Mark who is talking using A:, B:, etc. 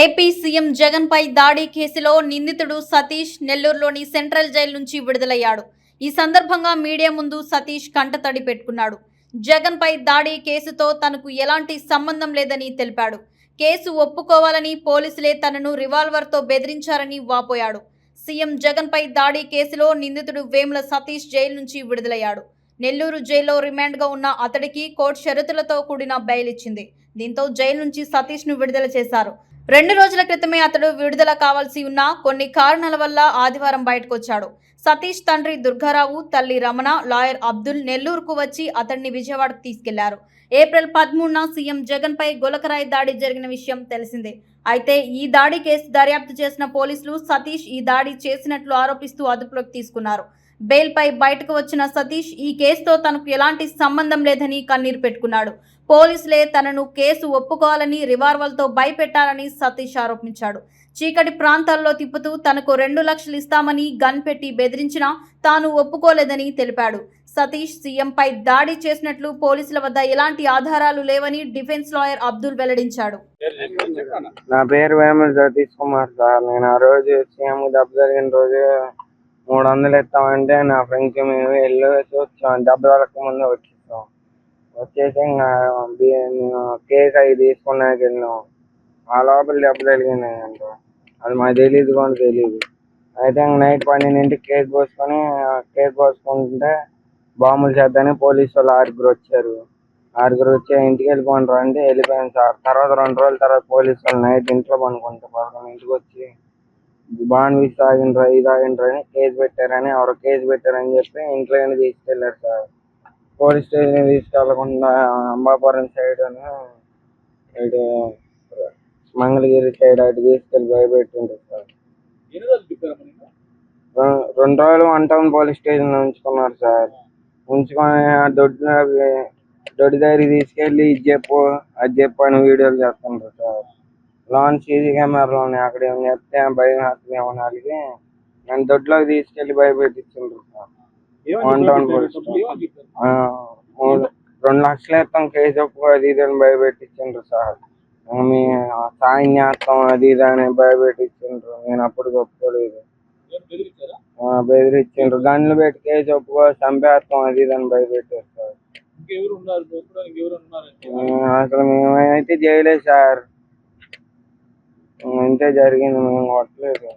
A: AP CM Jagan పై దాడి కేసులో నిందితుడు సతీష్ నెల్లూరులోని సెంట్రల్ జైలు నుంచి విడుదలయ్యాడు. ఈ సందర్భంగా మీడియా ముందు సతీష్ కంటతడి పెట్టుకున్నాడు. జగన్ పై దాడి కేసుతో తనకు ఎలాంటి సంబంధం లేదని తెలిపాడు. కేసు ఒప్పుకోవాలని పోలీసులే తనను రివాల్వర్తో బెదిరించారని వాపోయాడు. సీఎం జగన్ పై దాడి కేసులో నిందితుడు వేముల సతీష్ జైలు నుంచి విడుదలయ్యాడు. నెల్లూరు జైల్లో రిమాండ్గా ఉన్న అతడికి కోర్టు షరతులతో కూడిన బెయిల్ ఇచ్చింది దీంతో జైలు నుంచి సతీష్ను విడుదల చేశారు. రెండు రోజుల క్రితమే అతడు విడుదల కావాల్సి ఉన్న కొన్ని కారణాల వల్ల ఆదివారం బయటకు వచ్చాడు సతీష్ తండ్రి దుర్గారావు తల్లి రమణ లాయర్ అబ్దుల్ నెల్లూరుకు వచ్చి అతన్ని విజయవాడకు తీసుకెళ్ళారు. ఏప్రిల్ పదమూడున సీఎం జగన్పై గులకరాయి దాడి జరిగిన విషయం తెలిసిందే. అయితే ఈ దాడి కేసు దర్యాప్తు చేసిన పోలీసులు సతీష్ ఈ దాడి చేసినట్లు ఆరోపిస్తూ అదుపులోకి తీసుకున్నారు. బెయిల్పై బయటకు వచ్చిన సతీష్ ఈ కేసుతో తనకు ఎలాంటి సంబంధం లేదని కన్నీరు పెట్టుకున్నాడు. పోలీసులే తనను కేసు ఒప్పుకోవాలని రివాల్వర్తో భయపెట్టాలని సతీష్ ఆరోపించాడు. చీకటి ప్రాంతాల్లో తిప్పుతూ తనకు రెండు లక్షలు ఇస్తామని గన్ పెట్టి బెదిరించినా తాను ఒప్పుకోలేదని తెలిపాడు. సతీష్ సీఎంపై దాడి చేసినట్లు పోలీసుల వద్ద ఎలాంటి ఆధారాలు లేవని డిఫెన్స్ లాయర్ అబ్దుల్ వెల్లడించాడు.
B: నా పేరు వేముల సతీష్ కుమార్ సార్. నేను ఆ రోజు సీఎం దెబ్బ జరిగిన రోజు మూడు వందలు ఇస్తామంటే నా ఫ్రెండ్స్ మేము వెళ్ళి వచ్చాం. దెబ్బ వరకు ముందు వచ్చేసాం. వచ్చేసి ఇంకా మేము కేక్ అవి తీసుకున్నాక వెళ్ళాం. ఆ లోపల డబ్బులు తగిలినాయి అంట. అది మాకు తెలియదు కూడా తెలియదు అయితే ఇంక నైట్ పన్నెండింటికి కేక్ కోసుకొని కేక్ కోసుకుంటుంటే బాంబులు చేద్దామని పోలీసు వాళ్ళు ఆరుగురు వచ్చారు. ఆరుగురు వచ్చి ఇంటికి వెళ్ళిపోండి అంటే వెళ్ళిపోయాను సార్. తర్వాత రెండు రోజుల తర్వాత పోలీసు వాళ్ళు నైట్ ఇంట్లో పనుకుంటే పదకొండు ఇంటికి వచ్చి బాండ్ వీసి తాగిండ్రా ఇది తాగిండ్రా అని కేసు పెట్టారని ఎవరో కేసు పెట్టారని చెప్పి ఇంట్లో తీసుకెళ్ళారు సార్. పోలీస్ స్టేషన్ తీసుకెళ్ళకుండా అంబాపురం సైడ్ ఇటు మంగళగిరి సైడ్ అటు తీసుకెళ్ళి భయపెట్టింటారు సార్. రెండు రోజులు వన్ టౌన్ పోలీస్ స్టేషన్లో ఉంచుకున్నారు సార్. ఉంచుకొని ఆ దొడ్డు దొడ్డి దగ్గరికి తీసుకెళ్ళి ఇది చెప్పు అది చెప్పు అని వీడియోలు చేస్తుంటారు సార్. సీసీ కెమెరాలు ఉన్నాయి అక్కడ ఏమైనా చెప్తే భయం వేస్తుంది ఏమో నన్ను దొడ్లోకి తీసుకెళ్ళి భయపెట్టించుంటారు సార్ వన్ టౌన్ పోలీస్ రెండు లక్షలు ఇస్తాం కేసు ఒప్పుకో అది ఇది అని భయపెట్టించుండ్రు సార్. మీ సాయం చేస్తాం అది ఇది అని భయపెట్టించుండ్రు నేను అప్పుడు ఒప్పుకోలేదు. ఆ, బెదిరించిండ్రు. గన్లు పెట్టి కేసు ఒప్పుకో చంపేస్తాం అది ఇది అని ఆ, అసలు మేమైతే చేయలేదు సార్. ఇంతే జరిగింది మేము కొట్టలేదు.